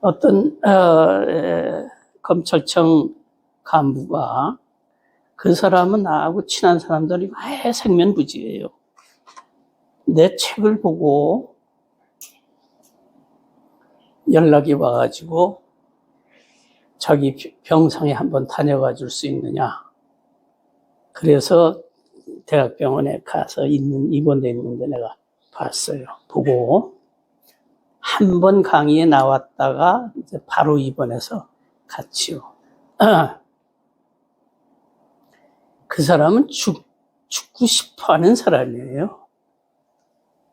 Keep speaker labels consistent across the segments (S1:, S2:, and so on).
S1: 어떤 어, 에, 검찰청 간부가 그 사람은 나하고 친한 사람들이 왜 생면부지예요. 내 책을 보고 연락이 와가지고 자기 병상에 한번 다녀가 줄 수 있느냐. 그래서 대학병원에 가서 있는, 입원돼 있는데 내가 봤어요. 보고 한 번 강의에 나왔다가 이제 바로 입원해서 갔지요. 그 사람은 죽, 죽고 싶어 하는 사람이에요.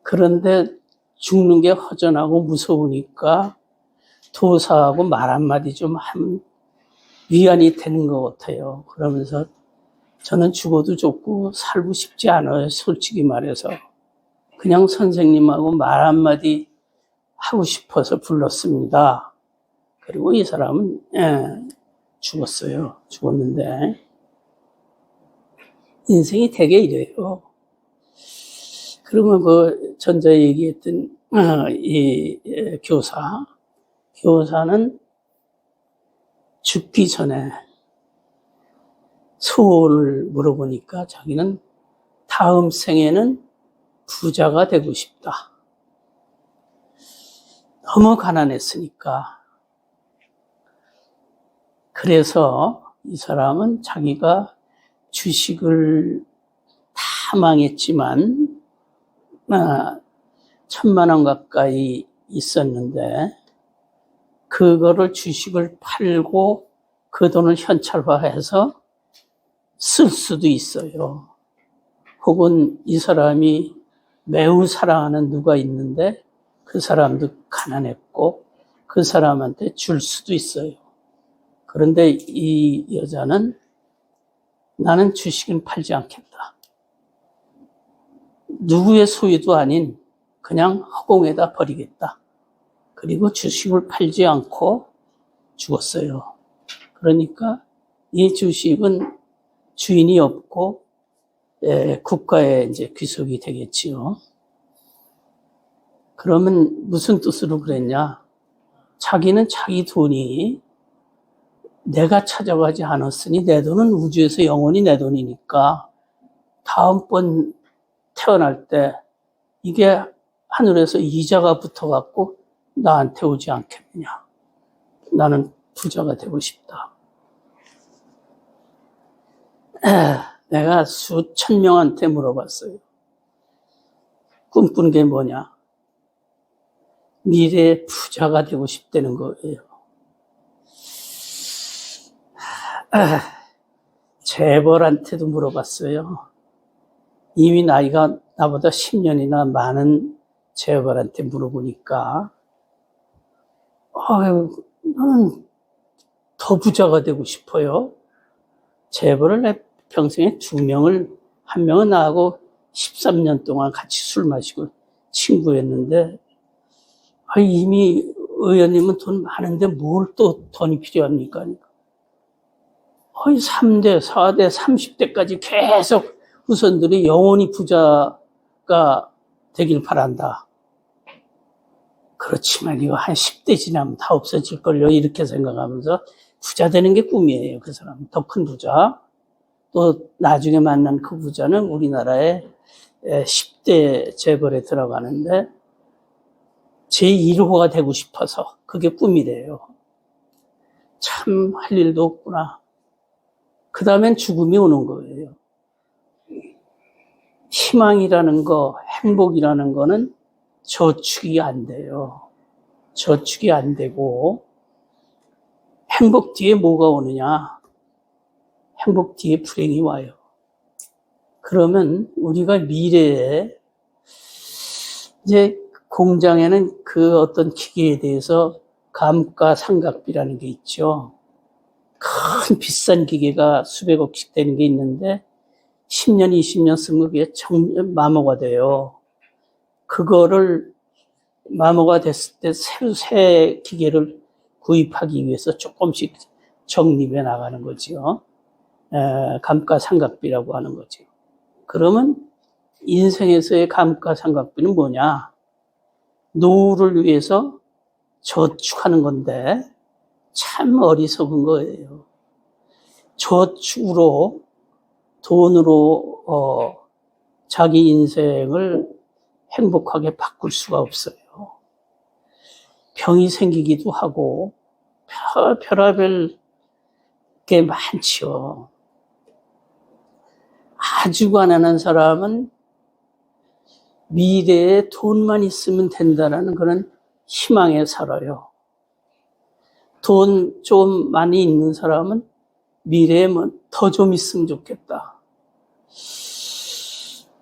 S1: 그런데 죽는 게 허전하고 무서우니까 도사하고 말 한마디 좀 하면 위안이 되는 것 같아요. 그러면서 저는 죽어도 좋고 살고 싶지 않아요. 솔직히 말해서. 그냥 선생님하고 말 한마디 하고 싶어서 불렀습니다. 그리고 이 사람은, 예, 죽었어요. 죽었는데. 인생이 되게 이래요. 그러면 그 전자 얘기했던 어, 이 예, 교사, 교사는 죽기 전에 소원을 물어보니까 자기는 다음 생에는 부자가 되고 싶다. 너무 가난했으니까. 그래서 이 사람은 자기가 주식을 다 망했지만, 아, 천만 원 가까이 있었는데, 그거를 주식을 팔고 그 돈을 현찰화해서 쓸 수도 있어요. 혹은 이 사람이 매우 사랑하는 누가 있는데 그 사람도 가난했고 그 사람한테 줄 수도 있어요. 그런데 이 여자는 나는 주식은 팔지 않겠다. 누구의 소유도 아닌 그냥 허공에다 버리겠다. 그리고 주식을 팔지 않고 죽었어요. 그러니까 이 주식은 주인이 없고 예, 국가에 이제 귀속이 되겠지요. 그러면 무슨 뜻으로 그랬냐? 자기는 자기 돈이 내가 찾아가지 않았으니 내 돈은 우주에서 영원히 내 돈이니까 다음번 태어날 때 이게 하늘에서 이자가 붙어갖고 나한테 오지 않겠느냐. 나는 부자가 되고 싶다. 내가 수천 명한테 물어봤어요. 꿈꾸는 게 뭐냐? 미래의 부자가 되고 싶다는 거예요. 재벌한테도 물어봤어요. 이미 나이가 나보다 10년이나 많은 재벌한테 물어보니까, 아유, 나는 더 부자가 되고 싶어요. 재벌을 내 평생에 두 명을, 한 명은 나하고 13년 동안 같이 술 마시고 친구였는데, 아, 이미 의원님은 돈 많은데 뭘 또 돈이 필요합니까? 거의 3대, 4대, 30대까지 계속 후손들이 영원히 부자가 되길 바란다. 그렇지만 이거 한 10대 지나면 다 없어질걸요. 이렇게 생각하면서 부자 되는 게 꿈이에요. 그 사람. 더 큰 부자. 또 나중에 만난 그 부자는 우리나라의 10대 재벌에 들어가는데 제1호가 되고 싶어서 그게 꿈이래요. 참 할 일도 없구나. 그 다음엔 죽음이 오는 거예요. 희망이라는 거, 행복이라는 거는 저축이 안 돼요. 저축이 안 되고, 행복 뒤에 뭐가 오느냐? 행복 뒤에 불행이 와요. 그러면 우리가 미래에 이제 공장에는 그 어떤 기계에 대해서 감가상각비라는 게 있죠. 큰 비싼 기계가 수백억씩 되는 게 있는데 10년, 20년 쓰면 그게 정, 마모가 돼요. 그거를 마모가 됐을 때 새로 새 기계를 구입하기 위해서 조금씩 적립해 나가는 거지요. 에, 감가상각비라고 하는 거죠. 그러면 인생에서의 감가상각비는 뭐냐? 노후를 위해서 저축하는 건데 참 어리석은 거예요. 저축으로 돈으로 어, 자기 인생을 행복하게 바꿀 수가 없어요. 병이 생기기도 하고 별, 별하별 게 많지요. 아주 가난한 사람은 미래에 돈만 있으면 된다는 그런 희망에 살아요. 돈 좀 많이 있는 사람은 미래에 뭐 더 좀 있으면 좋겠다.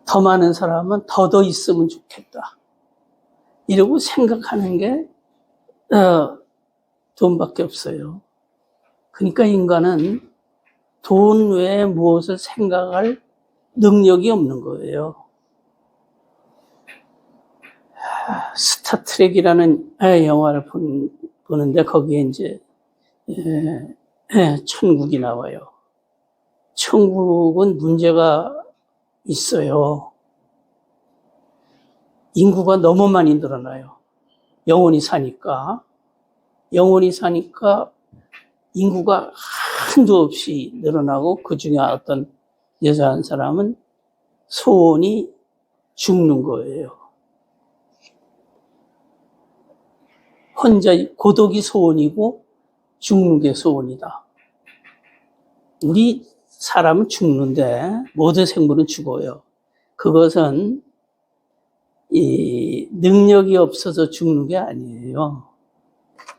S1: 더 많은 사람은 더 더 있으면 좋겠다. 이러고 생각하는 게 어, 돈밖에 없어요. 그러니까 인간은 돈 외에 무엇을 생각할 능력이 없는 거예요. 스타트rek이라는 영화를 보는데 거기에 이제 천국이 나와요. 천국은 문제가 있어요. 인구가 너무 많이 늘어나요. 영원히 사니까. 영원히 사니까 인구가 한도 없이 늘어나고 그 중에 어떤 여자 한 사람은 소원이 죽는 거예요. 혼자 고독이 소원이고 죽는 게 소원이다. 우리 사람은 죽는데 모든 생물은 죽어요. 그것은 이 능력이 없어서 죽는 게 아니에요.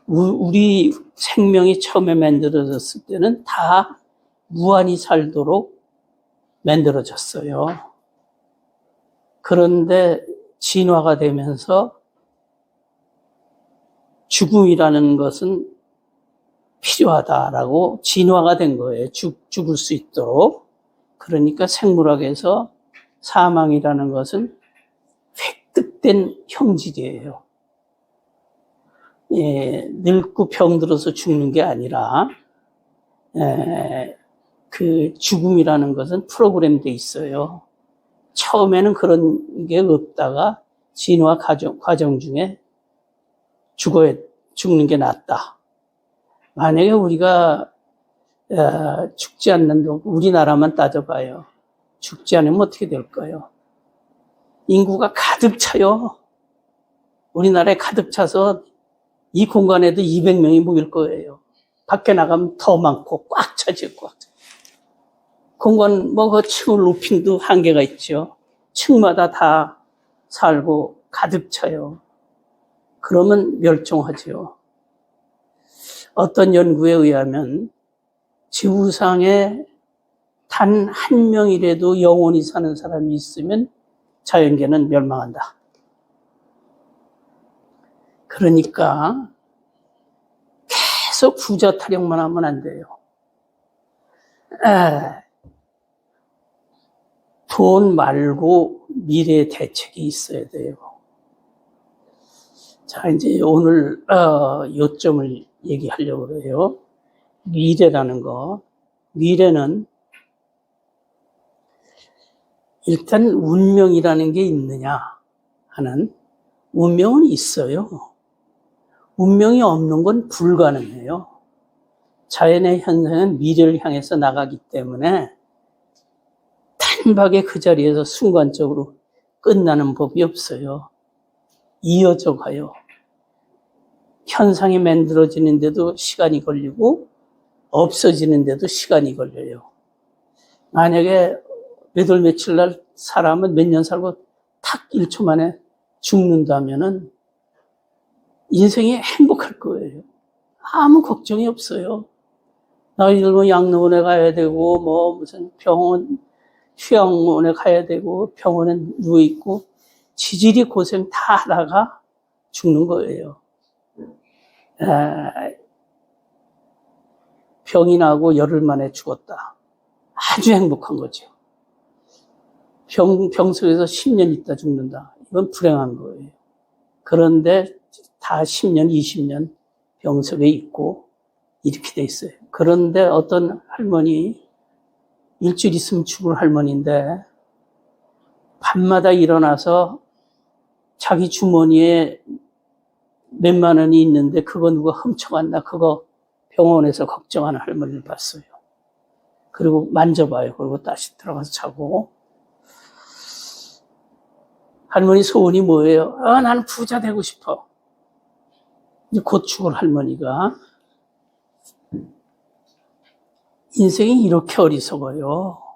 S1: 우리 생명이 처음에 만들어졌을 때는 다 무한히 살도록 만들어졌어요. 그런데 진화가 되면서 죽음이라는 것은 필요하다라고 진화가 된 거예요. 죽, 죽을 수 있도록. 그러니까 생물학에서 사망이라는 것은 획득된 형질이에요. 예, 늙고 병들어서 죽는 게 아니라, 예, 그 죽음이라는 것은 프로그램돼 있어요. 처음에는 그런 게 없다가 진화 과정, 과정 중에 죽어야, 죽는 게 낫다. 만약에 우리가 어, 죽지 않는 우리나라만 따져봐요. 죽지 않으면 어떻게 될까요? 인구가 가득 차요. 우리나라에 가득 차서 이 공간에도 200명이 모일 거예요. 밖에 나가면 더 많고 꽉 차질 꽉 차. 공간 뭐그 층을 높임도 한계가 있죠. 층마다 다 살고 가득 차요. 그러면 멸종하지요. 어떤 연구에 의하면 지구상에 단 한 명이라도 영원히 사는 사람이 있으면 자연계는 멸망한다. 그러니까 계속 부자 타령만 하면 안 돼요. 에, 돈 말고 미래 대책이 있어야 돼요. 자, 이제 오늘 어, 요점을 얘기하려고 그래요. 미래라는 거. 미래는 일단 운명이라는 게 있느냐 하는 운명은 있어요. 운명이 없는 건 불가능해요. 자연의 현상은 미래를 향해서 나가기 때문에 단박에 그 자리에서 순간적으로 끝나는 법이 없어요. 이어져 가요. 현상이 만들어지는데도 시간이 걸리고 없어지는데도 시간이 걸려요. 만약에 몇 월 며칠 날 사람은 몇 년 살고 탁 1초 만에 죽는다면은 인생이 행복할 거예요. 아무 걱정이 없어요. 나 이 들면 양로원에 가야 되고, 뭐, 무슨 병원, 휴양원에 가야 되고, 병원에 누워 있고, 지질이 고생 다 하다가 죽는 거예요. 에, 병이 나고 열흘 만에 죽었다. 아주 행복한 거죠. 병, 병석에서 10년 있다 죽는다. 이건 불행한 거예요. 그런데 다 10년, 20년 병석에 있고 이렇게 돼 있어요. 그런데 어떤 할머니, 일주일 있으면 죽을 할머니인데 밤마다 일어나서 자기 주머니에 몇만 원이 있는데 그거 누가 훔쳐갔나 그거 병원에서 걱정하는 할머니를 봤어요. 그리고 만져봐요. 그리고 다시 들어가서 자고 할머니 소원이 뭐예요? 아, 나는 부자 되고 싶어. 이제 곧 죽을 할머니가 인생이 이렇게 어리석어요.